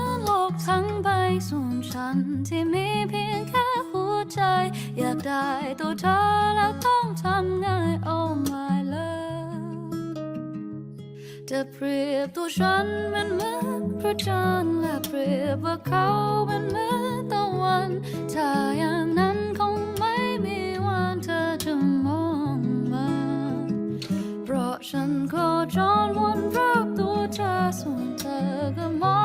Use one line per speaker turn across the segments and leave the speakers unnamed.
อโลกทั้งใบส่วนฉันที่มีเพียงแค่หัวใจ อยากได้ตัวเธอแล้วต้องทำไง Oh my love จะเปรียบตัวฉันมันเหมือนพระจันทร์และเปรียบว่าเขาเป็นเหมือนตะวันถ้าอย่างนั้นคงไม่มีวันเธอจะมองมา เพราะฉันโคจรวนรอบตัวเธอส่วน เธอก็มอ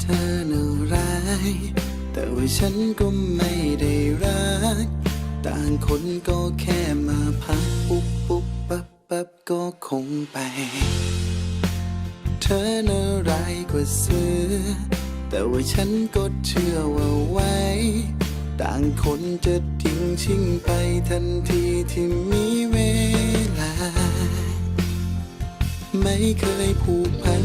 เธอน่าร้าย แต่ว่าฉันก็ไม่ได้รัก ต่างคนก็แค่มาพักปุ๊บปุ๊บปั๊บปั๊บก็คงไป เธอน่าร้ายกว่าเสือ แต่ว่าฉันก็เชื่อว่าไว้ ต่างคนจะทิ้งชิงไปทันทีที่มีเวลา ไม่เคยผูกพัน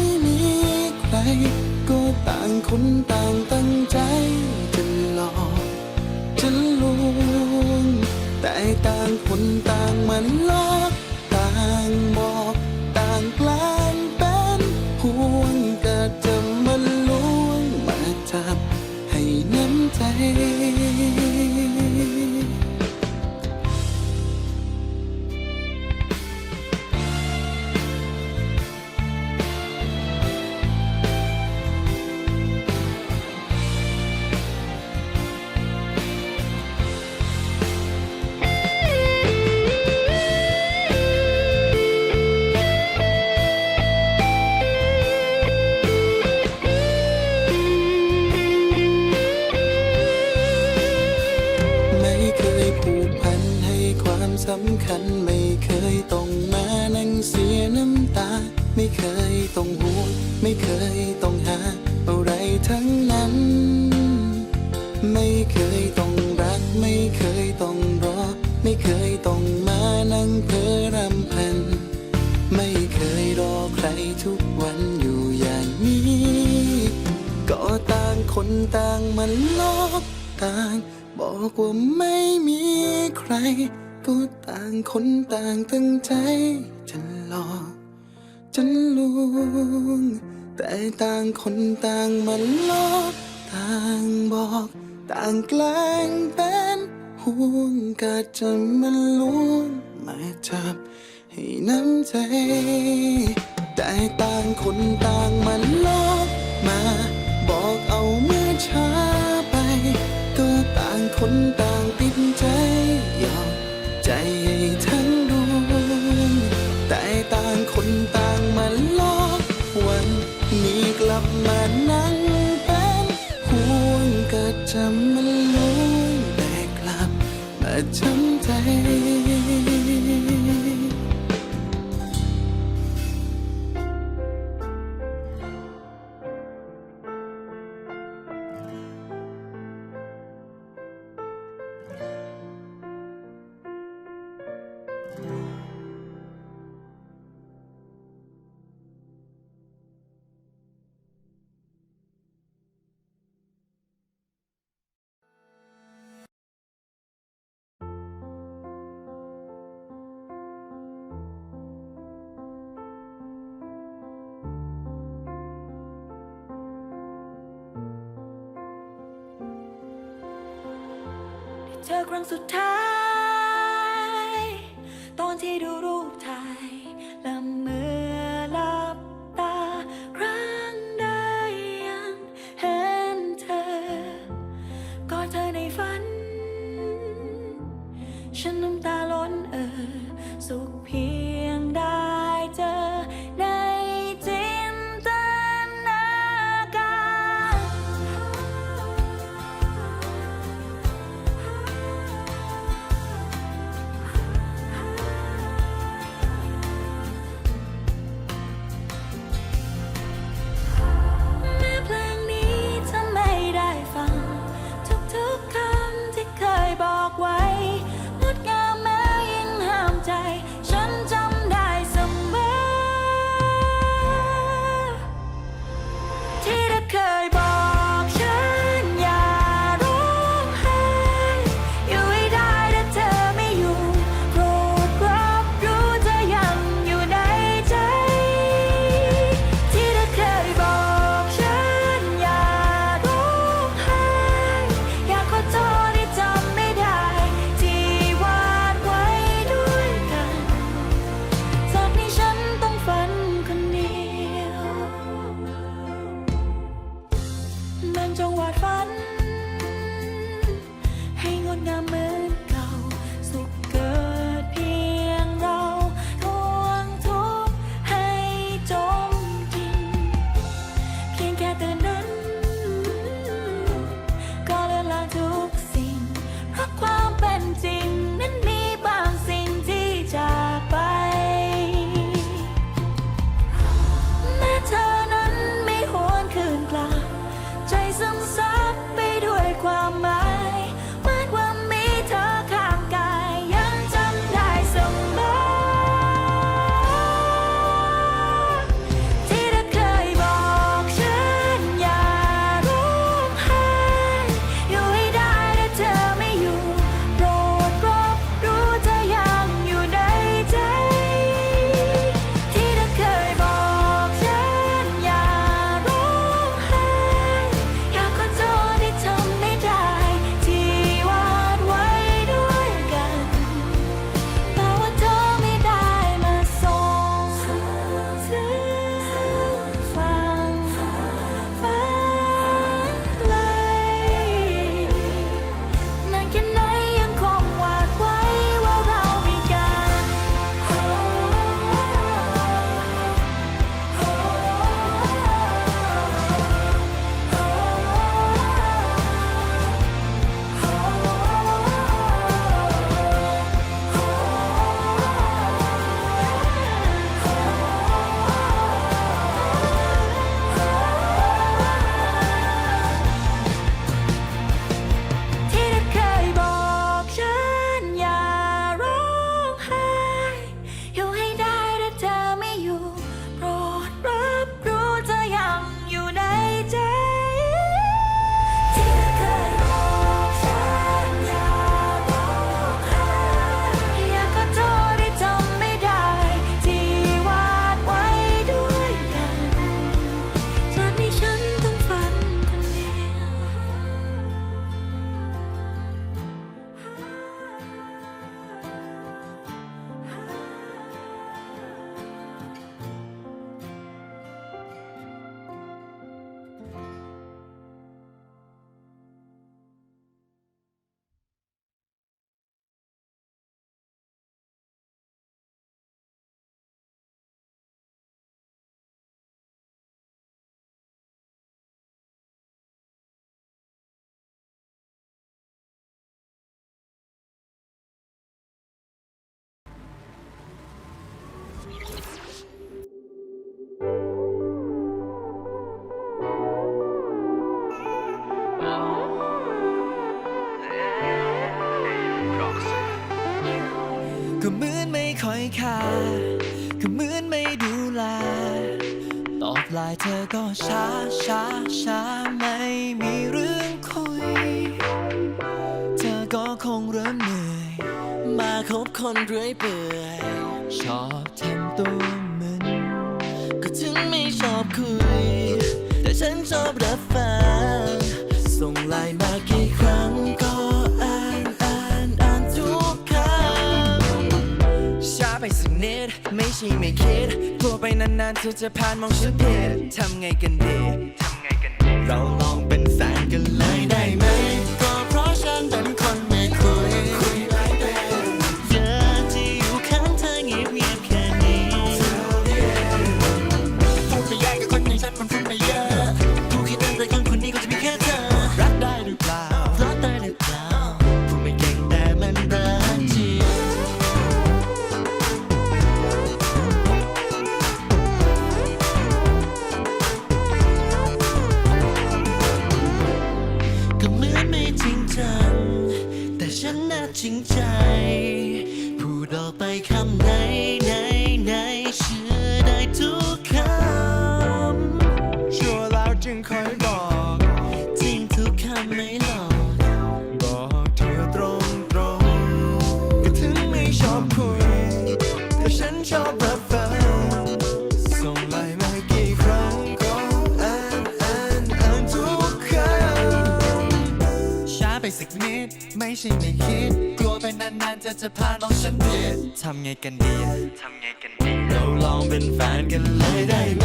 คนต่างตั้งใจจะหลอกจะลวงแต่ต่างคนต่างมันลอก ไม่เคยต้องมานั่งเพ้อรำพัน ไม่เคยรอใครทุกวันอยู่อย่างนี้ ก็ต่างคนต่างมันลอกต่าง บอกว่าไม่มีใคร ก็ต่างคนต่างตั้งใจจะหลอกจะลวงแต่ต่างคนต่างมันลอกต่างบอก ต่างแกล้งเป็น ห่วงก็จนมันลวงมาจับให้น้ำใจ แต่ต่างคนต่าง
ธอครั้งสุดท้าย จงวาดฝัน ให้งดงาม ก็เหมือนไม่
ค่อยค่าก็เหมือนไม่ดูแลตอบไลน์เธอก็ช้าช้าช้าไม่มีเรื่องคุย เธอก็คงเริ่มเหนื่อย มาคบคนเรื่อยเปื่อยชอบทำตัวมึนก็ถึงไม่ชอบคุย แต่ฉันชอบรับฟังส่งไลน์ สักนิด ไม่ใช่ไม่คิดกลัวไปนานๆเธอจะผ่านมองฉันผิดทำไงกันดี เราลองเป็นแฟนกันเลยได้ไหม ใช่ไม่คิด ก
ลัวไปนานๆเธอ
จะพาน้องฉันเดื
อ
ดทำไงกันดีทำไงกันดี เราลองเป็นแฟนกันเลยได้ไหม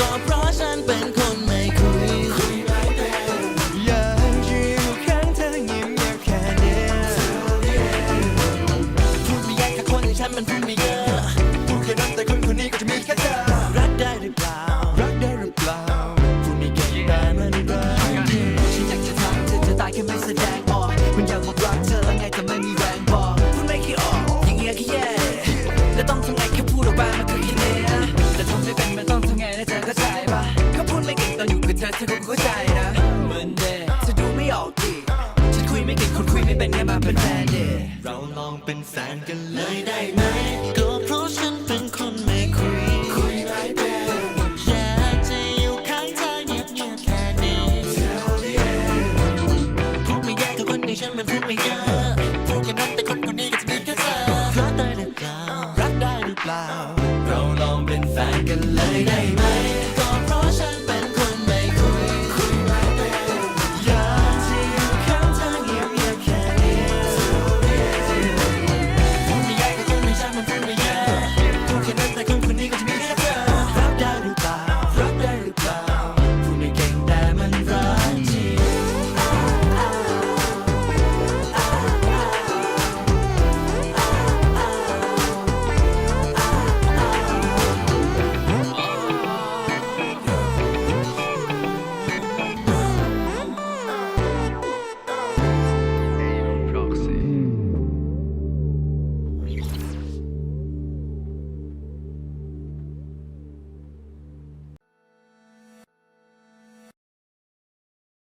ก็เพราะฉันเป็นคนไม่คุยคุยไม่เป็น
อยากอยู่ข้างเธอเงียบ
เงียบแค่เนี้ยพูดไม่ยกกับคนอย่งฉันมันพูดไม่ยาก